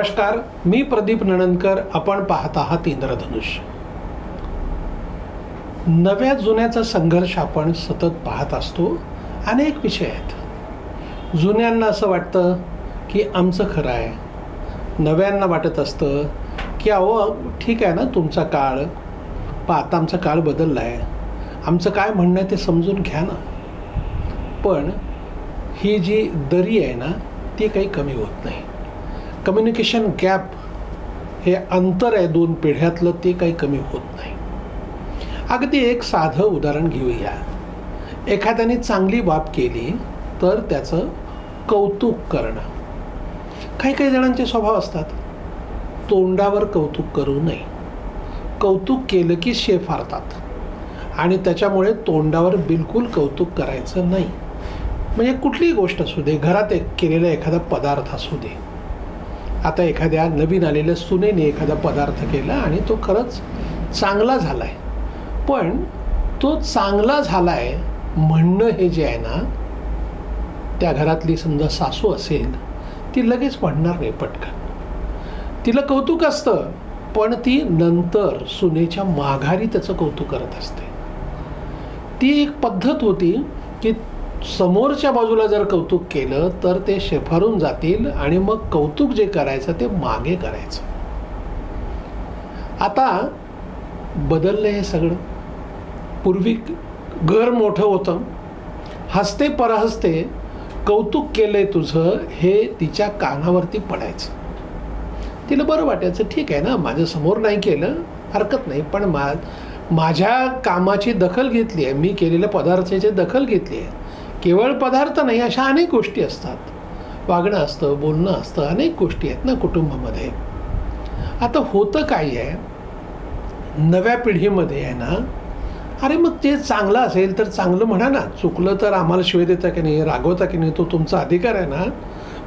नमस्कार मी प्रदीप नणनकर आपण पाहत आहात इंद्रधनुष्य. नव्या जुन्याचा संघर्ष आपण सतत पाहत असतो अनेक विषय आहेत. जुन्यांना असं वाटतं की आमचं खरं आहे. नव्यांना वाटत असतं की अहो ठीक आहे ना तुमचा काळ पण आता आमचा काळ बदलला आहे. आमचं काय म्हणणं आहे ते समजून घ्या ना. पण ही जी दरी आहे ना ती काही कमी होत नाही. कम्युनिकेशन गॅप हे अंतर आहे दोन पिढ्यातलं ते काही कमी होत नाही. अगदी एक साधं उदाहरण घेऊया. एखाद्याने चांगली बाब केली तर त्याचं कौतुक करणं. काही काही जणांचे स्वभाव असतात. तोंडावर कौतुक करू नये. कौतुक केलं की शेफारतात आणि त्याच्यामुळे तोंडावर बिलकुल कौतुक करायचं नाही. म्हणजे कुठलीही गोष्ट असू दे घरात एक केलेला एखादा पदार्थ असू दे. आता एखाद्या नवीन आलेल्या सुनेने एखादा पदार्थ केला आणि तो खरंच चांगला झाला आहे पण तो चांगला झाला आहे म्हणणं हे जे आहे ना त्या घरातली समजा सासू असेल ती लगेच म्हणणार नाही पटकन. तिला कौतुक असतं पण ती नंतर सुनेच्या माघारी त्याचं कौतुक करत असते. ती एक पद्धत होती की समोरच्या बाजूला जर कौतुक केलं तर ते शेफारून जातील आणि मग कौतुक जे करायचं ते मागे करायचं. आता बदललं हे सगळं. पूर्वी घर मोठं होतं. हसते परहसते कौतुक केलंय तुझं हे तिच्या कानावरती पडायचं. तिला बरं वाटायचं ठीक आहे ना माझ्यासमोर नाही केलं हरकत नाही पण मा माझ्या कामाची दखल घेतली आहे मी केलेल्या पदार्थाची दखल घेतली आहे. केवळ पदार्थ नाही अशा अनेक गोष्टी असतात. वागणं असतं बोलणं असतं अनेक गोष्टी आहेत ना कुटुंबामध्ये. आता होतं काय आहे? नव्या पिढीमध्ये आहे ना अरे मग ते चांगलं असेल तर चांगलं म्हणा ना. चुकलं तर आम्हाला शिवाय देता की नाही रागवता की नाही तो तुमचा अधिकार आहे ना.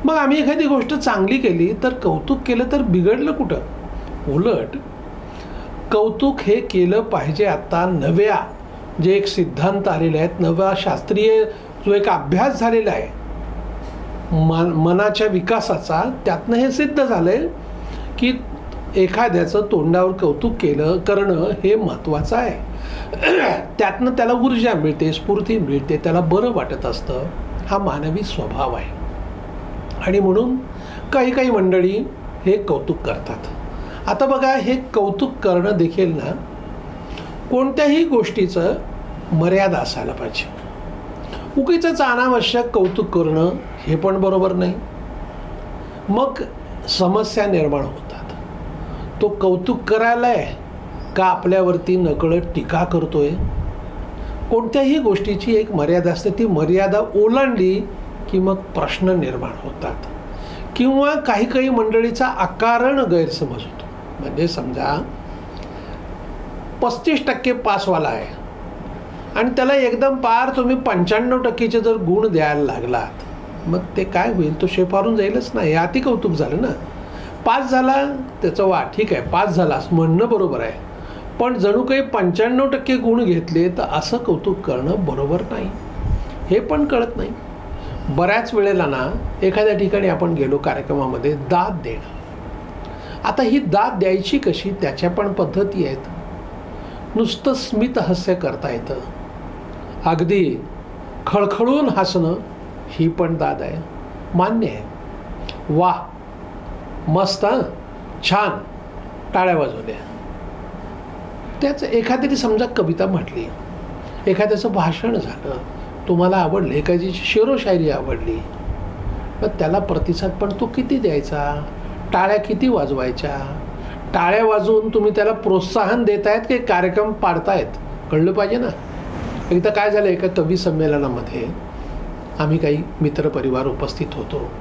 मग आम्ही एखादी गोष्ट चांगली केली तर कौतुक केलं तर बिघडलं कुठं? उलट कौतुक हे केलं पाहिजे आत्ता नव्या. जे एक सिद्धांत आलेले आहेत नव्या शास्त्रीय जो एक अभ्यास झालेला आहे. मन मनाच्या विकासाचा त्यातनं हे सिद्ध झालं आहे की एखाद्याचं तोंडावर कौतुक केलं करणं हे महत्त्वाचं आहे. त्यातनं त्याला ऊर्जा मिळते स्फूर्ती मिळते त्याला बरं वाटत असतं हा मानवी स्वभाव आहे. आणि म्हणून काही काही मंडळी हे कौतुक करतात. आता बघा हे कौतुक करणं देखील ना कोणत्याही गोष्टीचं मर्यादा असायला पाहिजे. उगीच अनावश्यक कौतुक करणं हे पण बरोबर नाही. मग समस्या निर्माण होतात. तो कौतुक करायला आहे का आपल्यावरती नकळत टीका करतोय? कोणत्याही गोष्टीची एक मर्यादा असते ती मर्यादा ओलांडली की मग प्रश्न निर्माण होतात. किंवा काही काही मंडळीचा अकारण गैरसमज होतो. म्हणजे समजा पस्तीस टक्के पासवाला आहे. आणि त्याला एकदम पार तुम्ही पंच्याण्णव टक्केचे जर गुण द्यायला लागलात मग ते काय होईल? तो शेफारून जाईलच नाही हे अति कौतुक झालं ना. पास झाला त्याचं वा ठीक आहे पास झाला. असं म्हणणं बरोबर आहे. पण जणू काही पंच्याण्णव टक्के गुण घेतले तर असं कौतुक करणं बरोबर नाही. हे पण कळत नाही. बऱ्याच वेळेला ना एखाद्या ठिकाणी आपण गेलो कार्यक्रमामध्ये दाद देणं. आता ही दाद द्यायची कशी? त्याच्या पण पद्धती आहेत. नुसतं स्मितहास्य करता येतं. अगदी खळखळून हसणं ही पण दाद आहे. मान्य आहे. वा मस्त छान! टाळ्या वाजवल्या त्याच एखाद्याने समजा कविता म्हटली एखाद्याचं भाषण झालं तुम्हाला आवडलं एखाद्याची शेरोशायरी आवडली मग त्याला प्रतिसाद पण तो किती द्यायचा? टाळ्या किती वाजवायच्या? टाळ्या वाजवून तुम्ही त्याला प्रोत्साहन देतायत की कार्यक्रम पाडतायत? कळलं पाहिजे ना? एकदा काय झालं एका कवी संमेलनामध्ये आम्ही काही मित्रपरिवार उपस्थित होतो.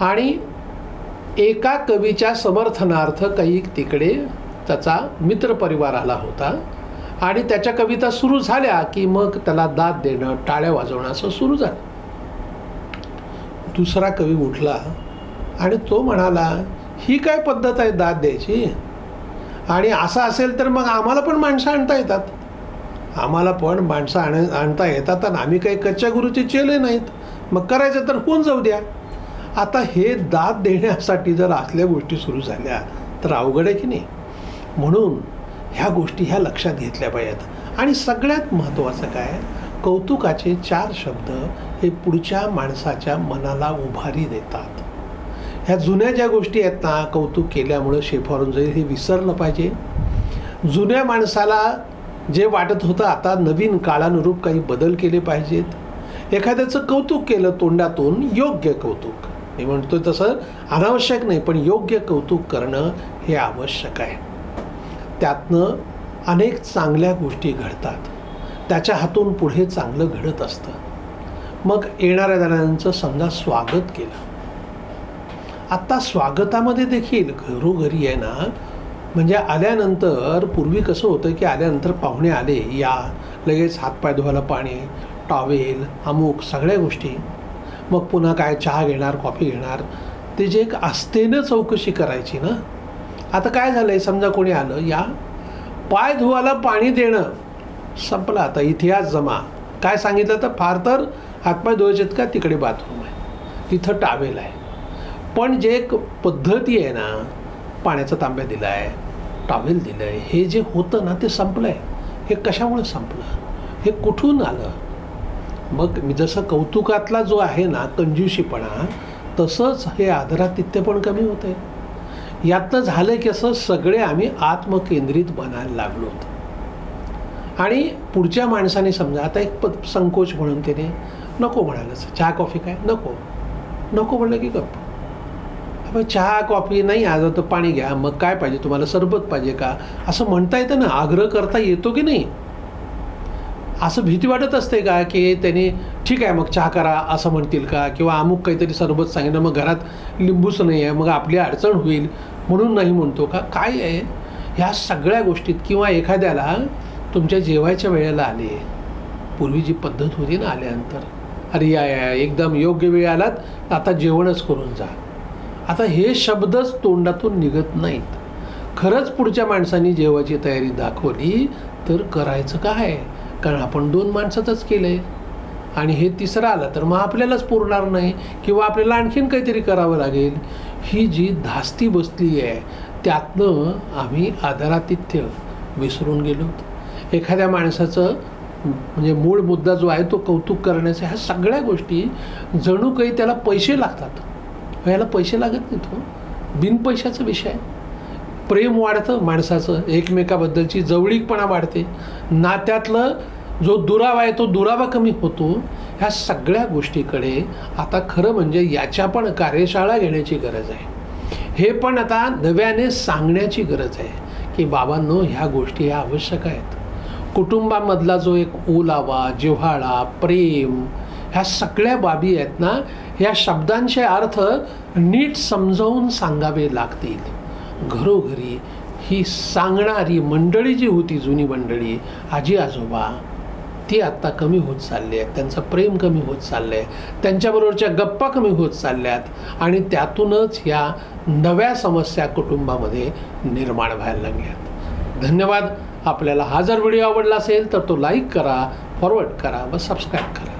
आणि एका कवीच्या समर्थनार्थ काही तिकडे त्याचा मित्रपरिवार आला होता. आणि त्याच्या कविता सुरू झाल्या की मग त्याला दाद देणं टाळ्या वाजवणं असं सुरू झालं. दुसरा कवी उठला आणि तो म्हणाला ही काय पद्धत आहे दाद द्यायची? आणि असं असेल तर मग आम्हाला पण माणसं आणता येतात. आम्हाला पण माणसं आण आणता येतात आणि आम्ही काही कच्च्या गुरुचे चेले नाहीत. मग करायचं तर होऊन जाऊ द्या? आता हे दाद देण्यासाठी जर असल्या गोष्टी सुरू झाल्या तर अवघड आहे की नाही? म्हणून ह्या गोष्टी ह्या लक्षात घेतल्या पाहिजेत. आणि सगळ्यात महत्त्वाचं काय? कौतुकाचे चार शब्द हे पुढच्या माणसाच्या मनाला उभारी देतात. ह्या जुन्या ज्या गोष्टी आहेत ना कौतुक केल्यामुळं शेफारून जाईल हे विसरलं पाहिजे. जुन्या माणसाला जे वाटत होतं आता नवीन काळानुरूप काही बदल केले पाहिजेत. एखाद्याचं कौतुक केलं तोंडातून योग्य कौतुक. मी म्हणतोय तसं अनावश्यक नाही पण योग्य कौतुक करणं हे आवश्यक आहे. त्यातनं अनेक चांगल्या गोष्टी घडतात. त्याच्या हातून पुढे चांगलं घडत असतं. मग येणाऱ्या जाणाऱ्यांचं समजा स्वागत केलं. आत्ता स्वागतामध्ये देखील घरोघरी आहे ना म्हणजे आल्यानंतर पूर्वी कसं होतं की आल्यानंतर पाहुणे आले या लगेच हातपाय धुवायला पाणी टॉवेल अमुक सगळ्या गोष्टी. मग पुन्हा काय चहा घेणार कॉफी घेणार? ते जे एक आस्थेनं चौकशी करायची ना? आता काय झालं आहे समजा कोणी आलं या पाय धुवायला पाणी देणं. संपलं आता इतिहास जमा. काय सांगितलं तर फार तर हातपाय धुवायचेत का? तिकडे बाथरूम आहे. तिथं टावेल आहे. पण जे एक पद्धती आहे ना पाण्याचा तांब्या दिला आहे टॉवेल दिलं आहे हे जे होतं ना ते संपलं आहे हे कशामुळे संपलं? हे कुठून आलं? मग मी जसं कौतुकातला जो आहे ना कंजूशीपणा तसंच हे आदरातिथ्य पण कमी होतं आहे यातनं झालं की असं सगळे आम्ही आत्मकेंद्रित बनायला लागलो होतो. आणि पुढच्या माणसाने समजा आता एक प संकोच म्हणून त्याने नको म्हणालं चहा कॉफी काय? नको. नको म्हणलं की गप्प. मग चहा कॉफी नाही आज तर पाणी घ्या. मग काय पाहिजे? तुम्हाला सरबत पाहिजे का? असं म्हणता येतं ना. आग्रह करता येतो की नाही? असं भीती वाटत असते का की त्यांनी ठीक आहे मग चहा करा असं म्हणतील का? किंवा अमुक काहीतरी सरबत सांगितलं मग घरात लिंबूच नाही आहे मग आपली अडचण होईल. म्हणून नाही म्हणतो का? काय आहे? ह्या सगळ्या गोष्टीत किंवा एखाद्याला तुमच्या जेवायच्या वेळेला आले. पूर्वी जी पद्धत होती ना आल्यानंतर. अरे या या एकदम योग्य वेळ आलात. आता जेवणच करून जा. आता हे शब्दच तोंडातून निघत नाहीत. खरंच पुढच्या माणसांनी जेवायची तयारी दाखवली तर करायचं काय? कारण आपण दोन माणसातच केलं आहे आणि हे तिसरं आलं तर मग आपल्यालाच पुरणार नाही किंवा आपल्याला आणखीन काहीतरी करावं लागेल. ही जी धास्ती बसली आहे त्यातनं आम्ही आदरातिथ्य विसरून गेलो. एखाद्या माणसाचं म्हणजे मूळ मुद्दा जो आहे तो कौतुक करण्याचा ह्या सगळ्या गोष्टी जणू काही त्याला पैसे लागतात. हो, ह्याला पैसे लागत नाहीत हो. बिनपैशाचा विषय. आहे प्रेम वाढतं माणसाचं एकमेकाबद्दलची जवळीकपणा वाढते. नात्यातलं जो दुरावा आहे तो दुरावा कमी होतो. ह्या सगळ्या गोष्टीकडे आता खरं म्हणजे याच्या पण कार्यशाळा घेण्याची गरज आहे. हे पण आता नव्याने सांगण्याची गरज आहे की बाबांनो ह्या गोष्टी ह्या आवश्यक आहेत. कुटुंबामधला जो एक ओलावा जिव्हाळा प्रेम ह्या सगळ्या बाबी आहेत ना या शब्दांचे अर्थ नीट समजावून सांगावे लागतील. घरोघरी ही सांगणारी मंडळी जी होती जुनी मंडळी आजी आजोबा ती आत्ता कमी होत चालली आहेत त्यांचं प्रेम कमी होत चाललं आहे त्यांच्याबरोबरच्या गप्पा कमी होत चालल्यात. आणि त्यातूनच ह्या नव्या समस्या कुटुंबामध्ये निर्माण व्हायला लागल्यात. धन्यवाद. आपल्याला हा जर व्हिडिओ आवडला असेल तर तो लाईक करा फॉरवर्ड करा व सबस्क्राईब करा.